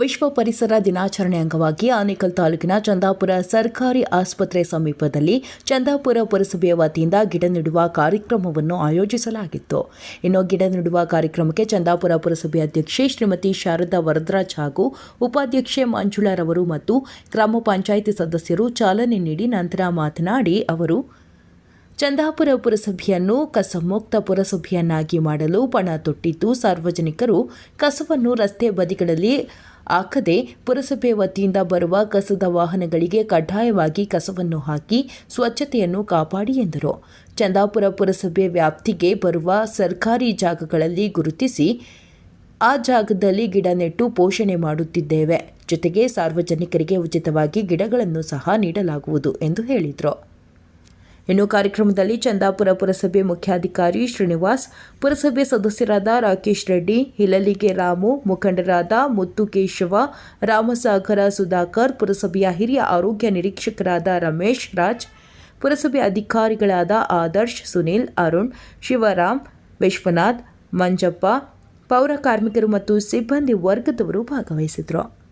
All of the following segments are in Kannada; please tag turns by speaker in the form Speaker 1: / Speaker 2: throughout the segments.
Speaker 1: ವಿಶ್ವ ಪರಿಸರ ದಿನಾಚರಣೆ ಅಂಗವಾಗಿ ಆನೇಕಲ್ ತಾಲೂಕಿನ ಚಂದಾಪುರ ಸರ್ಕಾರಿ ಆಸ್ಪತ್ರೆ ಸಮೀಪದಲ್ಲಿ ಚಂದಾಪುರ ಪುರಸಭೆಯ ವತಿಯಿಂದ ಗಿಡ ನೆಡುವ ಕಾರ್ಯಕ್ರಮವನ್ನು ಆಯೋಜಿಸಲಾಗಿತ್ತು. ಇನ್ನು ಗಿಡ ನೆಡುವ ಕಾರ್ಯಕ್ರಮಕ್ಕೆ ಚಂದಾಪುರ ಪುರಸಭೆ ಅಧ್ಯಕ್ಷೆ ಶ್ರೀಮತಿ ಶಾರದಾ ವರದರಾಜ್ ಹಾಗೂ ಉಪಾಧ್ಯಕ್ಷೆ ಮಂಜುಳಾರವರು ಮತ್ತು ಗ್ರಾಮ ಪಂಚಾಯಿತಿ ಸದಸ್ಯರು ಚಾಲನೆ ನೀಡಿ ನಂತರ ಮಾತನಾಡಿ ಅವರು, ಚಂದಾಪುರ ಪುರಸಭೆಯನ್ನು ಕಸಮುಕ್ತ ಪುರಸಭೆಯನ್ನಾಗಿ ಮಾಡಲು ಪಣ ತೊಟ್ಟಿದ್ದು ಸಾರ್ವಜನಿಕರು ಕಸವನ್ನು ರಸ್ತೆ ಬದಿಗಳಲ್ಲಿ ಹಾಕದೆ ಪುರಸಭೆ ವತಿಯಿಂದ ಬರುವ ಕಸದ ವಾಹನಗಳಿಗೆ ಕಡ್ಡಾಯವಾಗಿ ಕಸವನ್ನು ಹಾಕಿ ಸ್ವಚ್ಛತೆಯನ್ನು ಕಾಪಾಡಿ ಎಂದರು. ಚಂದಾಪುರ ಪುರಸಭೆ ವ್ಯಾಪ್ತಿಗೆ ಬರುವ ಸರ್ಕಾರಿ ಜಾಗಗಳಲ್ಲಿ ಗುರುತಿಸಿ ಆ ಜಾಗದಲ್ಲಿ ಗಿಡ ನೆಟ್ಟು ಪೋಷಣೆ ಮಾಡುತ್ತಿದ್ದೇವೆ. ಜೊತೆಗೆ ಸಾರ್ವಜನಿಕರಿಗೆ ಉಚಿತವಾಗಿ ಗಿಡಗಳನ್ನು ಸಹ ನೀಡಲಾಗುವುದು ಎಂದು ಹೇಳಿದರು. ಇನ್ನು ಕಾರ್ಯಕ್ರಮದಲ್ಲಿ ಚಂದಾಪುರ ಪುರಸಭೆ ಮುಖ್ಯಾಧಿಕಾರಿ ಶ್ರೀನಿವಾಸ್, ಪುರಸಭೆ ಸದಸ್ಯರಾದ ರಾಕೇಶ್ ರೆಡ್ಡಿ, ಹಿಲಲಿಗೆ ರಾಮು, ಮುಖಂಡರಾದ ಮುತ್ತು ಕೇಶವ ರಾಮಸಾಗರ ಸುಧಾಕರ್, ಪುರಸಭೆಯ ಹಿರಿಯ ಆರೋಗ್ಯ ನಿರೀಕ್ಷಕರಾದ ರಮೇಶ್ ರಾಜ್, ಪುರಸಭೆ ಅಧಿಕಾರಿಗಳಾದ ಆದರ್ಶ್, ಸುನಿಲ್, ಅರುಣ್, ಶಿವರಾಮ್, ವಿಶ್ವನಾಥ್, ಮಂಜಪ್ಪ, ಪೌರ ಕಾರ್ಮಿಕರು ಮತ್ತು ಸಿಬ್ಬಂದಿ ವರ್ಗದವರು ಭಾಗವಹಿಸಿದರು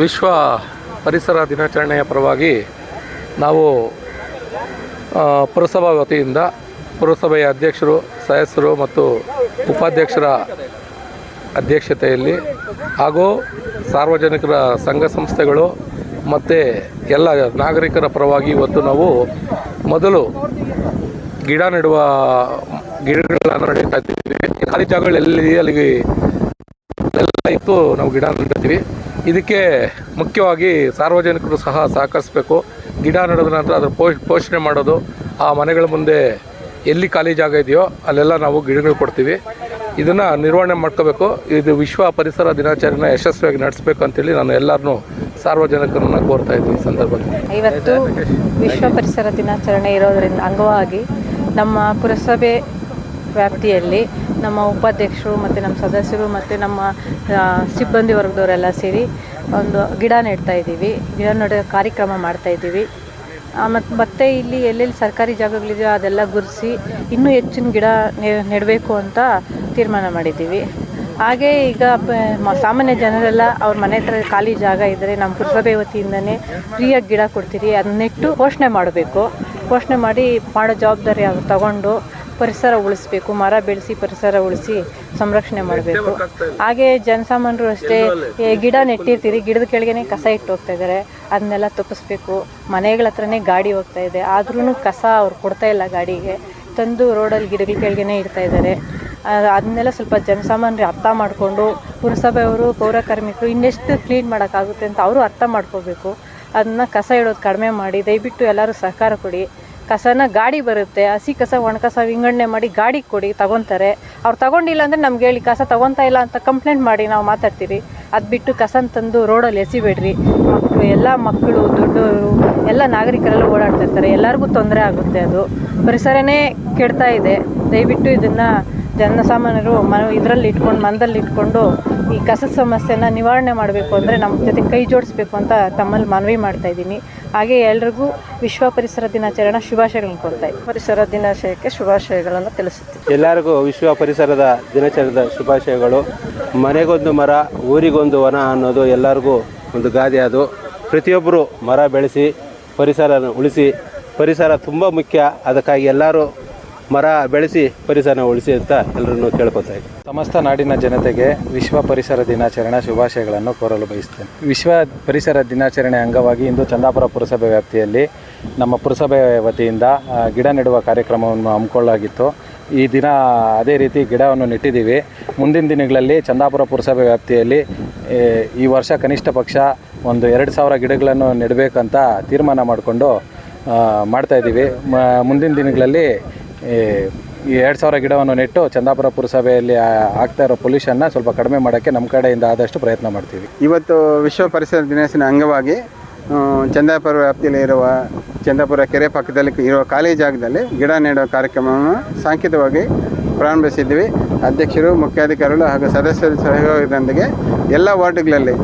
Speaker 2: ವಿಶ್ವ ಪರಿಸರ ದಿನಾಚರಣೆಯ ಪರವಾಗಿ ನಾವು ಪುರಸಭಾ ವತಿಯಿಂದ ಪುರಸಭೆಯ ಅಧ್ಯಕ್ಷರು, ಸದಸ್ಯರು ಮತ್ತು ಉಪಾಧ್ಯಕ್ಷರ ಅಧ್ಯಕ್ಷತೆಯಲ್ಲಿ ಹಾಗೂ ಸಾರ್ವಜನಿಕರ ಸಂಘ ಸಂಸ್ಥೆಗಳು ಮತ್ತು ಎಲ್ಲ ನಾಗರಿಕರ ಪರವಾಗಿ ಇವತ್ತು ನಾವು ಮೊದಲು ಗಿಡ ನೆಡುವ ಗಿಡಗಳನ್ನು ನಡೀತಾ ಇದ್ದೀವಿ. ಖಾಲಿ ಜಾಗಗಳು ಎಲ್ಲಿ ಅಲ್ಲಿಗೆ ಎಲ್ಲ ಇತ್ತು, ನಾವು ಗಿಡ ನೆಡ್ತೀವಿ ಇದಕ್ಕೆ ಮುಖ್ಯವಾಗಿ ಸಾರ್ವಜನಿಕರು ಸಹ ಸಹಕರಿಸಬೇಕು. ಗಿಡ ನೆಡೋದ ನಂತರ ಅದರ ಪೋಷ್, ಪೋಷಣೆ ಮಾಡೋದು. ಆ ಮನೆಗಳ ಮುಂದೆ ಎಲ್ಲಿ ಖಾಲಿ ಜಾಗ ಇದೆಯೋ ಅಲ್ಲೆಲ್ಲ ನಾವು ಗಿಡಗಳು ಕೊಡ್ತೀವಿ. ಇದನ್ನು ನಿರ್ವಹಣೆ ಮಾಡ್ಕೋಬೇಕು. ಇದು ವಿಶ್ವ ಪರಿಸರ ದಿನಾಚರಣೆ ಯಶಸ್ವಿಯಾಗಿ ನಡೆಸಬೇಕು ಅಂತೇಳಿ ನಾನು ಎಲ್ಲರನ್ನೂ ಸಾರ್ವಜನಿಕರನ್ನು ಕೋರ್ತಾ ಇದ್ದೀನಿ ಈ ಸಂದರ್ಭದಲ್ಲಿ.
Speaker 3: ಇವತ್ತು ವಿಶ್ವ ಪರಿಸರ ದಿನಾಚರಣೆ ಇರೋದರಿಂದ ಅಂಗವಾಗಿ ನಮ್ಮ ಪುರಸಭೆ ವ್ಯಾಪ್ತಿಯಲ್ಲಿ ನಮ್ಮ ಉಪಾಧ್ಯಕ್ಷರು ಮತ್ತು ನಮ್ಮ ಸದಸ್ಯರು ಮತ್ತು ನಮ್ಮ ಸಿಬ್ಬಂದಿ ವರ್ಗದವರೆಲ್ಲ ಸೇರಿ ಒಂದು ಗಿಡ ನೆಡ್ತಾ ಇದ್ದೀವಿ. ಗಿಡ ನೆಡೋ ಕಾರ್ಯಕ್ರಮ ಮಾಡ್ತಾ ಇದ್ದೀವಿ. ಮತ್ತು ಮತ್ತೆ ಇಲ್ಲಿ ಎಲ್ಲೆಲ್ಲಿ ಸರ್ಕಾರಿ ಜಾಗಗಳಿದೆಯೋ ಅದೆಲ್ಲ ಗುರುಸಿ ಇನ್ನೂ ಹೆಚ್ಚಿನ ಗಿಡ ನೆಡಬೇಕು ಅಂತ ತೀರ್ಮಾನ ಮಾಡಿದ್ದೀವಿ. ಹಾಗೆ ಈಗ ಸಾಮಾನ್ಯ ಜನರೆಲ್ಲ ಅವ್ರ ಮನೆ ಹತ್ರ ಖಾಲಿ ಜಾಗ ಇದ್ದರೆ ನಮ್ಮ ಪುರಸಭೆ ವತಿಯಿಂದನೇ ಫ್ರೀಯಾಗಿ ಗಿಡ ಕೊಡ್ತೀರಿ ಅದನ್ನ ನೆಟ್ಟು ಪೋಷಣೆ ಮಾಡಬೇಕು. ಪೋಷಣೆ ಮಾಡಿ ಮಾಡೋ ಜವಾಬ್ದಾರಿ ಅವ್ರು ತಗೊಂಡು ಪರಿಸರ ಉಳಿಸ್ಬೇಕು, ಮರ ಬೆಳೆಸಿ ಪರಿಸರ ಉಳಿಸಿ ಸಂರಕ್ಷಣೆ ಮಾಡಬೇಕು. ಹಾಗೆ ಜನಸಾಮಾನ್ಯರು ಅಷ್ಟೇ ಗಿಡ ನೆಟ್ಟಿರ್ತೀರಿ, ಗಿಡದ ಕೆಳಗೇನೆ ಕಸ ಇಟ್ಟು ಹೋಗ್ತಾ ಇದ್ದಾರೆ. ಅದನ್ನೆಲ್ಲ ತಪ್ಪಿಸ್ಬೇಕು. ಮನೆಗಳ ಹತ್ರನೇ ಗಾಡಿ ಹೋಗ್ತಾ ಇದೆ. ಆದ್ರೂ ಕಸ ಅವ್ರು ಕೊಡ್ತಾ ಇಲ್ಲ ಗಾಡಿಗೆ. ತಂದು ರೋಡಲ್ಲಿ ಗಿಡಗಳ ಕೆಳಗೇನೆ ಇಡ್ತಾ ಇದ್ದಾರೆ. ಅದನ್ನೆಲ್ಲ ಸ್ವಲ್ಪ ಜನಸಾಮಾನ್ಯರು ಅರ್ಥ ಮಾಡಿಕೊಂಡು ಪುರಸಭೆಯವರು ಪೌರ ಕಾರ್ಮಿಕರು ಇನ್ನೆಷ್ಟು ಕ್ಲೀನ್ ಮಾಡೋಕ್ಕಾಗುತ್ತೆ ಅಂತ ಅವರು ಅರ್ಥ ಮಾಡ್ಕೋಬೇಕು. ಅದನ್ನ ಕಸ ಇಡೋದು ಕಡಿಮೆ ಮಾಡಿ, ದಯವಿಟ್ಟು ಎಲ್ಲರೂ ಸಹಕಾರ ಕೊಡಿ. ಕಸನ ಗಾಡಿ ಬರುತ್ತೆ, ಹಸಿ ಕಸ, ಒಣ ಕಸ, ವಿಂಗಡಣೆ ಮಾಡಿ ಗಾಡಿ ಕೊಡಿ, ತಗೊತಾರೆ. ಅವ್ರು ತಗೊಂಡಿಲ್ಲ ಅಂದರೆ ನಮ್ಗೆ ಹೇಳಿ, ಕಸ ತಗೊತಾ ಇಲ್ಲ ಅಂತ ಕಂಪ್ಲೇಂಟ್ ಮಾಡಿ ನಾವು ಮಾತಾಡ್ತೀರಿ ಅದು ಬಿಟ್ಟು ಕಸನ ತಂದು ರೋಡಲ್ಲಿ ಎಸಿಬೇಡ್ರಿ. ಮಕ್ಕಳು ಎಲ್ಲ ಮಕ್ಕಳು ದೊಡ್ಡವರು ಎಲ್ಲ ನಾಗರಿಕರೆಲ್ಲ ಓಡಾಡ್ತಾ ಇರ್ತಾರೆ. ಎಲ್ಲರಿಗೂ ತೊಂದರೆ ಆಗುತ್ತೆ ಅದು. ಪರಿಸರನೇ ಕೆಡ್ತಾ ಇದೆ. ದಯವಿಟ್ಟು ಇದನ್ನು ಜನಸಾಮಾನ್ಯರು ಮನ ಇದರಲ್ಲಿ ಇಟ್ಕೊಂಡು ಮನದಲ್ಲಿ ಇಟ್ಕೊಂಡು ಈ ಕಸದ ಸಮಸ್ಯೆನ ನಿವಾರಣೆ ಮಾಡಬೇಕು ಅಂದರೆ ನಮ್ಮ ಜೊತೆ ಕೈ ಜೋಡಿಸ್ಬೇಕು ಅಂತ ತಮ್ಮಲ್ಲಿ ಮನವಿ ಮಾಡ್ತಾ ಇದ್ದೀನಿ. ಹಾಗೆ ಎಲ್ರಿಗೂ ವಿಶ್ವ ಪರಿಸರ ದಿನಾಚರಣೆ ಶುಭಾಶಯಗಳನ್ನು ಕೊಡ್ತಾ ಇದ್ದೀನಿ. ಪರಿಸರ ದಿನಾಶಯಕ್ಕೆ ಶುಭಾಶಯಗಳನ್ನು ತಿಳಿಸುತ್ತೀನಿ.
Speaker 4: ಎಲ್ಲರಿಗೂ ವಿಶ್ವ ಪರಿಸರದ ದಿನಾಚರಣೆದ ಶುಭಾಶಯಗಳು. ಮನೆಗೊಂದು ಮರ ಊರಿಗೊಂದು ವನ ಅನ್ನೋದು ಎಲ್ಲರಿಗೂ ಒಂದು ಗಾದೆ ಅದು. ಪ್ರತಿಯೊಬ್ಬರು ಮರ ಬೆಳೆಸಿ ಪರಿಸರನ ಉಳಿಸಿ ಪರಿಸರ ತುಂಬ ಮುಖ್ಯ. ಅದಕ್ಕಾಗಿ ಎಲ್ಲರೂ ಮರ ಬೆಳೆಸಿ ಪರಿಸರನ ಉಳಿಸಿ ಅಂತ ಎಲ್ಲರನ್ನು ಕೇಳ್ಕೊತಾ
Speaker 5: ಸಮಸ್ತ ನಾಡಿನ ಜನತೆಗೆ ವಿಶ್ವ ಪರಿಸರ ದಿನಾಚರಣೆ ಶುಭಾಶಯಗಳನ್ನು ಕೋರಲು ಬಯಸ್ತೇನೆ. ವಿಶ್ವ ಪರಿಸರ ದಿನಾಚರಣೆ ಅಂಗವಾಗಿ ಇಂದು ಚಂದಾಪುರ ಪುರಸಭೆ ವ್ಯಾಪ್ತಿಯಲ್ಲಿ ನಮ್ಮ ಪುರಸಭೆ ವತಿಯಿಂದ ಗಿಡ ನೆಡುವ ಕಾರ್ಯಕ್ರಮವನ್ನು ಹಮ್ಮಿಕೊಳ್ಳಲಾಗಿತ್ತು. ಈ ದಿನ ಅದೇ ರೀತಿ ಗಿಡವನ್ನು ನೆಟ್ಟಿದ್ದೀವಿ. ಮುಂದಿನ ದಿನಗಳಲ್ಲಿ ಚಂದಾಪುರ ಪುರಸಭೆ ವ್ಯಾಪ್ತಿಯಲ್ಲಿ ಈ ವರ್ಷ ಕನಿಷ್ಠ ಪಕ್ಷ ಒಂದು ಎರಡು ಸಾವಿರ ಗಿಡಗಳನ್ನು ನೆಡಬೇಕಂತ ತೀರ್ಮಾನ ಮಾಡಿಕೊಂಡು ಮಾಡ್ತಾಯಿದ್ದೀವಿ ಮ- ಮುಂದಿನ ದಿನಗಳಲ್ಲಿ ಈ ಎರಡು ಸಾವಿರ ಗಿಡವನ್ನು ನೆಟ್ಟು ಚಂದಾಪುರ ಪುರಸಭೆಯಲ್ಲಿ ಆಗ್ತಾ ಇರೋ ಪೊಲ್ಯೂಷನ್ನ ಸ್ವಲ್ಪ ಕಡಿಮೆ ಮಾಡೋಕ್ಕೆ ನಮ್ಮ ಕಡೆಯಿಂದ ಆದಷ್ಟು ಪ್ರಯತ್ನ ಮಾಡ್ತೀವಿ.
Speaker 6: ಇವತ್ತು ವಿಶ್ವ ಪರಿಸರ ದಿನಾಚರಣೆ ಅಂಗವಾಗಿ ಚಂದಾಪುರ ವ್ಯಾಪ್ತಿಯಲ್ಲಿ ಇರುವ ಚಂದಾಪುರ ಕೆರೆ ಪಕ್ಕದಲ್ಲಿ ಇರುವ ಖಾಲಿ ಜಾಗದಲ್ಲಿ ಗಿಡ ನೆಡುವ ಕಾರ್ಯಕ್ರಮವನ್ನು ಸಾಂಕೇತಿಕವಾಗಿ ಪ್ರಾರಂಭಿಸಿದ್ವಿ ಅಧ್ಯಕ್ಷರು, ಮುಖ್ಯಾಧಿಕಾರಿಗಳು ಹಾಗೂ ಸದಸ್ಯರ ಸಹಯೋಗದೊಂದಿಗೆ ಎಲ್ಲ ವಾರ್ಡ್ಗಳಲ್ಲಿ,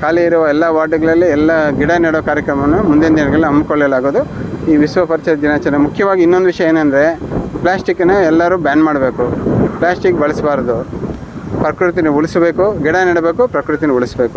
Speaker 6: ಖಾಲಿ ಇರುವ ಎಲ್ಲ ವಾರ್ಡ್ಗಳಲ್ಲಿ ಎಲ್ಲ ಗಿಡ ನೆಡೋ ಕಾರ್ಯಕ್ರಮವನ್ನು ಮುಂದಿನ ದಿನಗಳಲ್ಲಿ ಹಮ್ಮಿಕೊಳ್ಳಲಾಗೋದು ಈ ವಿಶ್ವ ಪರಿಸರ ದಿನಾಚರಣೆ ಮುಖ್ಯವಾಗಿ ಇನ್ನೊಂದು ವಿಷಯ ಏನಂದರೆ ಪ್ಲಾಸ್ಟಿಕ್ಕನ್ನು ಎಲ್ಲರೂ ಬ್ಯಾನ್ ಮಾಡಬೇಕು. ಪ್ಲಾಸ್ಟಿಕ್ ಬಳಸಬಾರ್ದು. ಪ್ರಕೃತಿನ ಉಳಿಸಬೇಕು ಗಿಡ ನೆಡಬೇಕು ಪ್ರಕೃತಿನ ಉಳಿಸಬೇಕು.